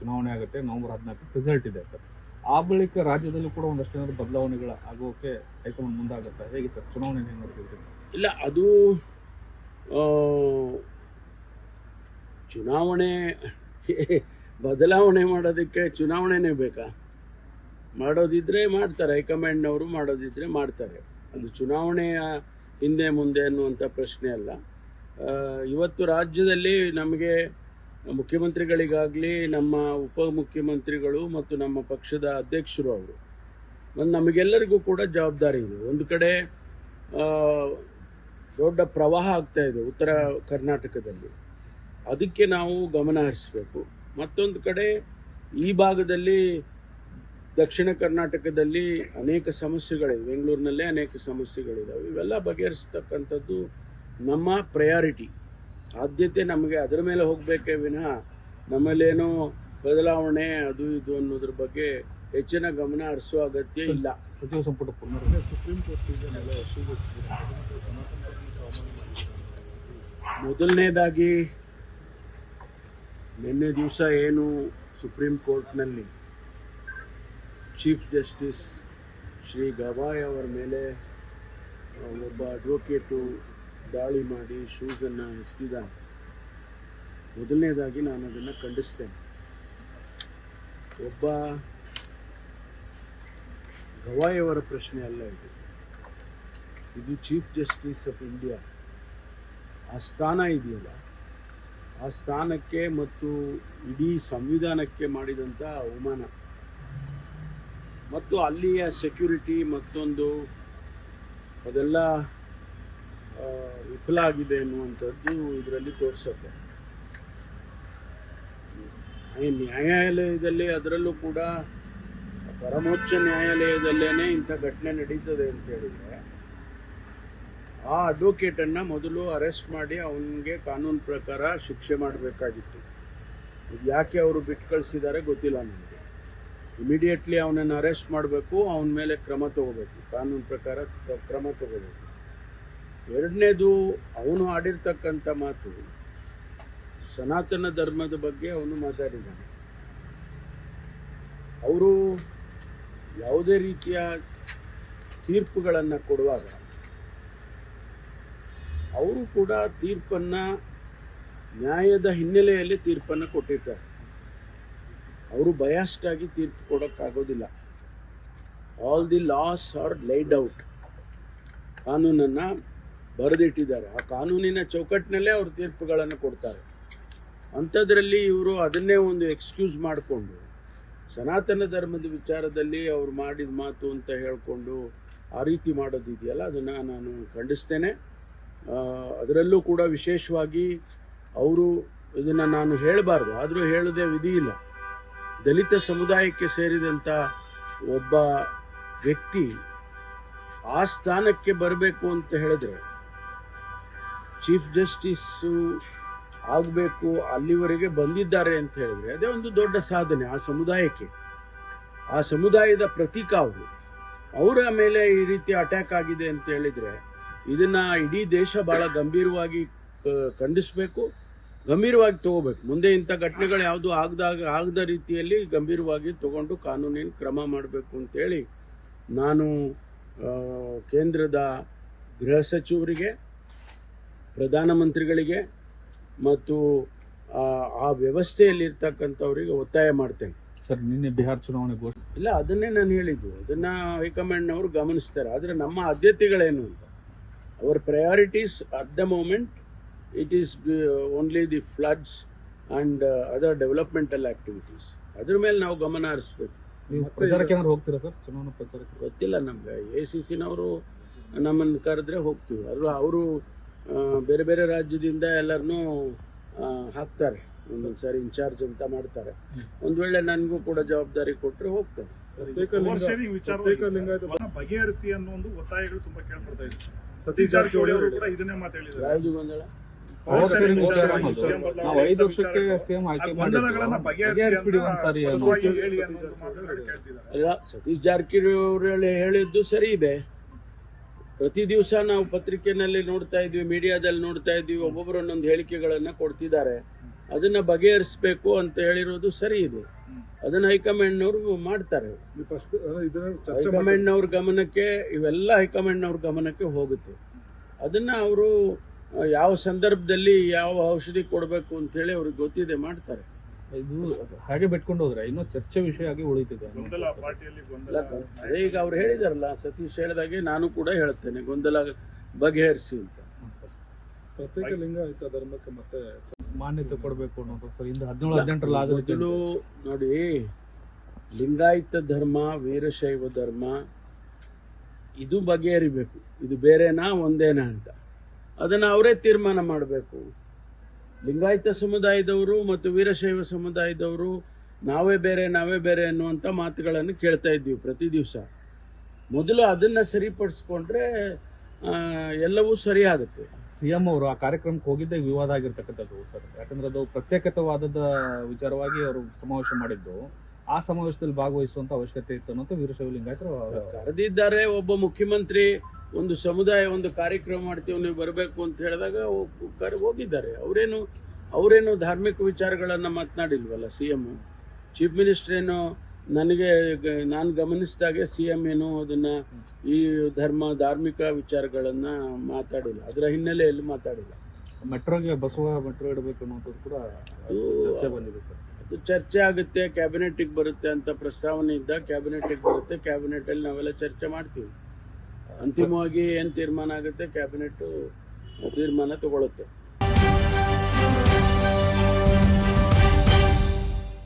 ಚುನಾವಣೆ ಆಗುತ್ತೆ, ನವೆಂಬರ್ ಹದಿನಾಲ್ಕು ರಿಸಲ್ಟ್ ಇದೆ ಸರ್. ಆ ಬಳಿಕ ರಾಜ್ಯದಲ್ಲೂ ಕೂಡ ಒಂದಷ್ಟು ಏನಾದ್ರು ಬದಲಾವಣೆಗಳು ಆಗೋಕೆ ಹೈಕಮಾಂಡ್ ಮುಂದಾಗುತ್ತೆ? ಹೇಗೆ ಸರ್? ಚುನಾವಣೆ ಇಲ್ಲ, ಅದು ಚುನಾವಣೆ, ಬದಲಾವಣೆ ಮಾಡೋದಕ್ಕೆ ಚುನಾವಣೆನೇ ಬೇಕಾ? ಮಾಡೋದಿದ್ರೆ ಮಾಡ್ತಾರೆ, ಹೈಕಮಾಂಡ್ನವರು ಮಾಡೋದಿದ್ರೆ ಮಾಡ್ತಾರೆ. ಅದು ಚುನಾವಣೆಯ ಹಿಂದೆ ಮುಂದೆ ಅನ್ನುವಂಥ ಪ್ರಶ್ನೆ ಅಲ್ಲ. ಇವತ್ತು ರಾಜ್ಯದಲ್ಲಿ ನಮಗೆ ಮುಖ್ಯಮಂತ್ರಿಗಳಿಗಾಗಲಿ, ನಮ್ಮ ಉಪಮುಖ್ಯಮಂತ್ರಿಗಳು ಮತ್ತು ನಮ್ಮ ಪಕ್ಷದ ಅಧ್ಯಕ್ಷರು ಅವರು. ಮತ್ತು ನಮಗೆಲ್ಲರಿಗೂ ಕೂಡ ಜವಾಬ್ದಾರಿ ಇದೆ. ಒಂದು ಕಡೆ ದೊಡ್ಡ ಪ್ರವಾಹ ಆಗ್ತಾ ಇದೆ ಉತ್ತರ ಕರ್ನಾಟಕದಲ್ಲಿ. ಅದಕ್ಕೆ ನಾವು ಗಮನ ಹರಿಸಬೇಕು. ಮತ್ತೊಂದು ಕಡೆ, ಈ ಭಾಗದಲ್ಲಿ ದಕ್ಷಿಣ ಕರ್ನಾಟಕದಲ್ಲಿ ಅನೇಕ ಸಮಸ್ಯೆಗಳಿವೆ. ಬೆಂಗಳೂರಿನಲ್ಲೇ ಅನೇಕ ಸಮಸ್ಯೆಗಳಿದ್ದಾವೆ ಇವೆಲ್ಲ ಬಗೆಹರಿಸ್ತಕ್ಕಂಥದ್ದು ನಮ್ಮ ಪ್ರಯಾರಿಟಿ ಆದ್ಯತೆ ನಮಗೆ ಅದರ ಮೇಲೆ ಹೋಗಬೇಕೇ ವಿನಃ ನಮ್ಮಲ್ಲೇನೋ ಬದಲಾವಣೆ ಅದು ಇದು ಅನ್ನೋದ್ರ ಬಗ್ಗೆ ಹೆಚ್ಚಿನ ಗಮನ ಹರಿಸುವ ಅಗತ್ಯ ಇಲ್ಲ. ಸಚಿವ ಸಂಪುಟ ಸುಪ್ರೀಂ ಕೋರ್ಟ್ ಸೀಸನ್ ಎಲ್ಲ ಮೊದಲನೇದಾಗಿ ನಿನ್ನೆ ದಿವಸ ಏನು ಸುಪ್ರೀಂ ಕೋರ್ಟ್ನಲ್ಲಿ ಚೀಫ್ ಜಸ್ಟಿಸ್ ಶ್ರೀ ಗವಾಯ್ ಅವರ ಮೇಲೆ ಒಬ್ಬ ಅಡ್ವೊಕೇಟು ದಾಳಿ ಮಾಡಿ ಶೂಸನ್ನು ಎಸೆದ ಮೊದಲನೇದಾಗಿ ನಾನು ಅದನ್ನು ಖಂಡಿಸ್ತೇನೆ. ಒಬ್ಬ ಗವಾಯವರ ಪ್ರಶ್ನೆ ಅಲ್ಲ ಇದು. ಇದು ಚೀಫ್ ಜಸ್ಟಿಸ್ ಆಫ್ ಇಂಡಿಯಾ. ಆ ಸ್ಥಾನ ಇದೆಯಲ್ಲ, ಆ ಸ್ಥಾನಕ್ಕೆ ಮತ್ತು ಇಡೀ ಸಂವಿಧಾನಕ್ಕೆ ಮಾಡಿದಂಥ ಅವಮಾನ. ಮತ್ತು ಅಲ್ಲಿಯ ಸೆಕ್ಯೂರಿಟಿ ಮತ್ತೊಂದು ಅದೆಲ್ಲ ವಿಫಲ ಆಗಿದೆ ಎನ್ನುವಂಥದ್ದು ಇದರಲ್ಲಿ ತೋರಿಸುತ್ತೆ. ನ್ಯಾಯಾಲಯದಲ್ಲಿ ಅದರಲ್ಲೂ ಕೂಡ ಪರಮೋಚ್ಚ ನ್ಯಾಯಾಲಯದಲ್ಲೇನೆ ಇಂಥ ಘಟನೆ ನಡೀತದೆ ಅಂತ ಹೇಳಿದರೆ, ಆ ಅಡ್ವೊಕೇಟನ್ನು ಮೊದಲು ಅರೆಸ್ಟ್ ಮಾಡಿ ಅವನಿಗೆ ಕಾನೂನು ಪ್ರಕಾರ ಶಿಕ್ಷೆ ಮಾಡಬೇಕಾಗಿತ್ತು. ಇದು ಯಾಕೆ ಅವರು ಬಿಟ್ಟು ಕಳಿಸಿದ್ದಾರೆ ಗೊತ್ತಿಲ್ಲ ನನಗೆ. ಇಮಿಡಿಯೇಟ್ಲಿ ಅವನನ್ನು ಅರೆಸ್ಟ್ ಮಾಡಬೇಕು, ಅವನ ಮೇಲೆ ಕ್ರಮ ತಗೋಬೇಕು. ಕಾನೂನು ಪ್ರಕಾರ ಕ್ರಮ ತಗೋಬೇಕು. ಎರಡನೇದು ಅವನು ಆಡಿರ್ತಕ್ಕಂಥ ಮಾತು, ಸನಾತನ ಧರ್ಮದ ಬಗ್ಗೆ ಅವನು ಮಾತಾಡಿದ್ದಾನೆ. ಅವರು ಯಾವುದೇ ರೀತಿಯ ತೀರ್ಪುಗಳನ್ನು ಕೊಡುವಾಗ, ಅವರು ಕೂಡ ತೀರ್ಪನ್ನು, ನ್ಯಾಯದ ಹಿನ್ನೆಲೆಯಲ್ಲಿ ತೀರ್ಪನ್ನು ಕೊಟ್ಟಿರ್ತಾರೆ. ಅವರು ಬಯಾಸ್ಟಾಗಿ ತೀರ್ಪು ಕೊಡೋಕ್ಕಾಗೋದಿಲ್ಲ. All the laws are laid out ಕಾನೂನನ್ನು ಬರೆದಿಟ್ಟಿದ್ದಾರೆ. ಆ ಕಾನೂನಿನ ಚೌಕಟ್ಟಿನಲ್ಲೇ ಅವರು ತೀರ್ಪುಗಳನ್ನು ಕೊಡ್ತಾರೆ. ಅಂಥದ್ರಲ್ಲಿ ಇವರು ಅದನ್ನೇ ಒಂದು ಎಕ್ಸ್ಕ್ಯೂಸ್ ಮಾಡಿಕೊಂಡು, ಸನಾತನ ಧರ್ಮದ ವಿಚಾರದಲ್ಲಿ ಅವರು ಮಾಡಿದ ಮಾತು ಅಂತ ಹೇಳಿಕೊಂಡು ಆ ರೀತಿ ಮಾಡೋದಿದೆಯಲ್ಲ ಅದನ್ನು ನಾನು ಖಂಡಿಸ್ತೇನೆ. ಅದರಲ್ಲೂ ಕೂಡ ವಿಶೇಷವಾಗಿ ಅವರು ಇದನ್ನು ನಾನು ಹೇಳಬಾರ್ದು. ಆದರೂ ಹೇಳದೆ ವಿಧಿ ಇಲ್ಲ. ದಲಿತ ಸಮುದಾಯಕ್ಕೆ ಸೇರಿದಂಥ ಒಬ್ಬ ವ್ಯಕ್ತಿ ಆ ಸ್ಥಾನಕ್ಕೆ ಬರಬೇಕು ಅಂತ ಹೇಳಿದ್ರೆ ಚೀಫ್ ಜಸ್ಟಿಸ್ಸು ಆಗಬೇಕು, ಅಲ್ಲಿವರೆಗೆ ಬಂದಿದ್ದಾರೆ ಅಂತ ಹೇಳಿದ್ರೆ ಅದೇ ಒಂದು ದೊಡ್ಡ ಸಾಧನೆ ಆ ಸಮುದಾಯಕ್ಕೆ. ಆ ಸಮುದಾಯದ ಪ್ರತೀಕ ಅವರು. ಅವರ ಮೇಲೆ ಈ ರೀತಿ ಅಟ್ಯಾಕ್ ಆಗಿದೆ ಅಂತ ಹೇಳಿದ್ರೆ ಇದನ್ನ ಇಡೀ ದೇಶ ಬಹಳ ಗಂಭೀರವಾಗಿ ಖಂಡಿಸ್ಬೇಕು, ಗಂಭೀರವಾಗಿ ತಗೋಬೇಕು. ಮುಂದೆ ಇಂಥ ಘಟನೆಗಳು ಯಾವುದು ಆಗದಾಗ, ಆಗದ ರೀತಿಯಲ್ಲಿ ಗಂಭೀರವಾಗಿ ತಗೊಂಡು ಕಾನೂನಿನ ಕ್ರಮ ಮಾಡಬೇಕು ಅಂತೇಳಿ ನಾನು ಕೇಂದ್ರದ ಗೃಹ ಸಚಿವರಿಗೆ ಪ್ರಧಾನಮಂತ್ರಿಗಳಿಗೆ ಮತ್ತು ಆ, ವ್ಯವಸ್ಥೆಯಲ್ಲಿರ್ತಕ್ಕಂಥವ್ರಿಗೆ ಒತ್ತಾಯ ಮಾಡ್ತೇನೆ. ಸರ್ ನಿನ್ನೆ ಬಿಹಾರ್ ಚುನಾವಣೆ ಘೋಷಣೆ ಇಲ್ಲ ಅದನ್ನೇ ನಾನು ಹೇಳಿದ್ದು. ಅದನ್ನ ಹೈಕಮಾಂಡ್ನವರು ಗಮನಿಸ್ತಾರೆ. ಆದರೆ ನಮ್ಮ ಆದ್ಯತೆಗಳೇನು ಅಂತ? Our priorities at the moment it is only the floods and other developmental activities ಅದ್ರ ಮೇಲೆ ನಾವು ಗಮನ ಹರಿಸ್ಬೇಕು. ನೀವು ಪ್ರಚಾರಕ್ಕೆ ಏನಾದ್ರು ಹೋಗ್ತೀರಾ ಸರ್? ಚುನಾವಣಾ ಪ್ರಚಾರಕ್ಕೆ? ಗೊತ್ತಿಲ್ಲ ನಮ್ಗೆ. ಎ ಸಿ ಸಿನವರು ನಮ್ಮನ್ನು ಕರೆದ್ರೆ ಹೋಗ್ತೀವಿ. ಅಲ್ವಾ ಅವರು ಬೇರೆ ಬೇರೆ ರಾಜ್ಯದಿಂದ ಎಲ್ಲರನ್ನೂ ಹಾಕ್ತಾರೆ. ಒಂದೊಂದು ಸಾರಿ ಇನ್ಚಾರ್ಜ್ ಅಂತ ಮಾಡ್ತಾರೆ. ಒಂದ್ ವೇಳೆ ನನಗೂ ಕೂಡ ಜವಾಬ್ದಾರಿ ಕೊಟ್ಟರೆ ವಿಚಾರ ಬಗೆಹರಿಸಿ ಅನ್ನೋ ಒಂದು ಒತ್ತಾಯಗಳು ತುಂಬಾ ಕೇಳ್ಪಡ್ತಾ ಇದೆ. ಸತೀಶ್ ಜಾರಕಿಹೊಳಿ ಅವರು ಕೂಡ ಇದನ್ನೇ ಮಾತು ಹೇಳಿದ್ದಾರೆ. ರಾಜು ಗೊಂದಲ? ಸತೀಶ್ ಜಾರಕಿಹೊಳಿ ಹೇಳಿದ್ದು ಸರಿ ಇದೆ. ಪ್ರತಿ ದಿವಸ ನಾವು ಪತ್ರಿಕೆನಲ್ಲಿ ನೋಡ್ತಾ ಇದ್ವಿ ಮೀಡಿಯಾದಲ್ಲಿ ನೋಡ್ತಾ ಇದ್ವಿ ಒಬ್ಬೊಬ್ಬರು ಒಂದೊಂದು ಹೇಳಿಕೆಗಳನ್ನು ಕೊಡ್ತಿದ್ದಾರೆ. ಅದನ್ನ ಬಗೆಹರಿಸಬೇಕು ಅಂತ ಹೇಳಿರೋದು ಸರಿ ಇದೆ. ಅದನ್ನ ಹೈಕಮಾಂಡ್ನವರು ಮಾಡ್ತಾರೆ. ಹೈಕಮಾಂಡ್ನವ್ರ ಗಮನಕ್ಕೆ ಇವೆಲ್ಲ ಹೈಕಮಾಂಡ್ನವ್ರ ಗಮನಕ್ಕೆ ಹೋಗುತ್ತೆ. ಅದನ್ನ ಅವರು ಯಾವ ಸಂದರ್ಭದಲ್ಲಿ ಯಾವ ಔಷಧಿ ಕೊಡಬೇಕು ಅಂತ ಹೇಳಿ ಅವ್ರಿಗೆ ಗೊತ್ತಿದೆ ಮಾಡ್ತಾರೆ. ಇದು ಹಾಗೆ ಬಿಟ್ಕೊಂಡು ಹೋದ್ರೆ ಇನ್ನೂ ಚರ್ಚೆ ವಿಷಯ ಆಗಿ ಉಳಿತಿದೆ. ಅದೇ ಈಗ ಅವ್ರು ಹೇಳಿದಾರಲ್ಲ ಸತೀಶ್ ಹೇಳಿದಾಗೆ ನಾನು ಕೂಡ ಹೇಳ್ತೇನೆ ಗೊಂದಲ ಬಗೆಹರಿಸಿ ಅಂತ. ಪ್ರತ್ಯೇಕ ಲಿಂಗಾಯತ ಧರ್ಮಕ್ಕೆ ಮತ್ತೆ ಮಾನ್ಯತೆ ಕೊಡಬೇಕು ಅನ್ನೋದು. ಸರ್ ಇಂದ ಹದಿನೇಳು ಹದಿನೆಂಟರಲ್ಲಿ ಆಗುತ್ತೆ ಮೊದಲು ನೋಡಿ ಲಿಂಗಾಯತ ಧರ್ಮ ವೀರಶೈವ ಧರ್ಮ ಇದು ಬಗೆಹರಿಬೇಕು. ಇದು ಬೇರೆನಾ ಒಂದೇನಾ ಅಂತ. ಅದನ್ನು ಅವರೇ ತೀರ್ಮಾನ ಮಾಡಬೇಕು. ಲಿಂಗಾಯತ ಸಮುದಾಯದವರು ಮತ್ತು ವೀರಶೈವ ಸಮುದಾಯದವರು ನಾವೇ ಬೇರೆ ನಾವೇ ಬೇರೆ ಅನ್ನುವಂಥ ಮಾತುಗಳನ್ನು ಕೇಳ್ತಾ ಇದ್ದೀವಿ ಪ್ರತಿ ದಿವಸ. ಮೊದಲು ಅದನ್ನು ಸರಿಪಡಿಸ್ಕೊಂಡ್ರೆ ಎಲ್ಲವೂ ಸರಿ ಆಗುತ್ತೆ. ಸಿಎಂ ಅವರು ಆ ಕಾರ್ಯಕ್ರಮಕ್ಕೆ ಹೋಗಿದ್ದೆ ವಿವಾದ ಆಗಿರ್ತಕ್ಕಂಥದ್ದು ಸರ್ ಯಾಕಂದ್ರೆ ಅದು ಪ್ರತ್ಯೇಕತವಾದದ ವಿಚಾರವಾಗಿ ಅವರು ಸಮಾವೇಶ ಮಾಡಿದ್ದು. ಆ ಸಮಾವೇಶದಲ್ಲಿ ಭಾಗವಹಿಸುವಂತ ಅವಶ್ಯಕತೆ ಇತ್ತು ಅನ್ನೋದು ವೀರಶೈವ ಲಿಂಗಾಯತರು ಕರೆದಿದ್ದಾರೆ ಒಬ್ಬ ಮುಖ್ಯಮಂತ್ರಿ ಒಂದು ಸಮುದಾಯ ಒಂದು ಕಾರ್ಯಕ್ರಮ ಮಾಡ್ತೀವಿ ನೀವು ಬರಬೇಕು ಅಂತ ಹೇಳಿದಾಗ ಹೋಗಿದ್ದಾರೆ. ಅವರೇನು ಅವರೇನು ಧಾರ್ಮಿಕ ವಿಚಾರಗಳನ್ನು ಮಾತನಾಡಿಲ್ವಲ್ಲ ಸಿ ಎಂ ಚೀಫ್ ಮಿನಿಸ್ಟರ್ ಏನು ನನಗೆ ನಾನು ಗಮನಿಸಿದಾಗೆ ಸಿ ಎಂ ಏನು ಅದನ್ನ ಈ ಧರ್ಮ ಧಾರ್ಮಿಕ ವಿಚಾರಗಳನ್ನ ಮಾತಾಡಿಲ್ಲ. ಅದರ ಹಿನ್ನೆಲೆಯಲ್ಲಿ ಮಾತಾಡಿಲ್ಲ. ಮೆಟ್ರೋಗೆ ಬಸವ ಮೆಟ್ರೋ ಇಡಬೇಕು ಅನ್ನೋದು ಕೂಡ ಬಂದಿದೆ ಸರ್. ಚರ್ಚೆ ಆಗುತ್ತೆ, ಕ್ಯಾಬಿನೆಟಿಗೆ ಬರುತ್ತೆ ಅಂತ ಪ್ರಸ್ತಾವನೆ ಇದ್ದ, ಕ್ಯಾಬಿನೆಟಿಗೆ ಬರುತ್ತೆ, ಕ್ಯಾಬಿನೆಟಲ್ಲಿ ನಾವೆಲ್ಲ ಚರ್ಚೆ ಮಾಡ್ತೀವಿ. ಅಂತಿಮವಾಗಿ ಏನು ತೀರ್ಮಾನ ಆಗುತ್ತೆ, ಕ್ಯಾಬಿನೆಟ್ ತೀರ್ಮಾನ ತಗೊಳುತ್ತೆ.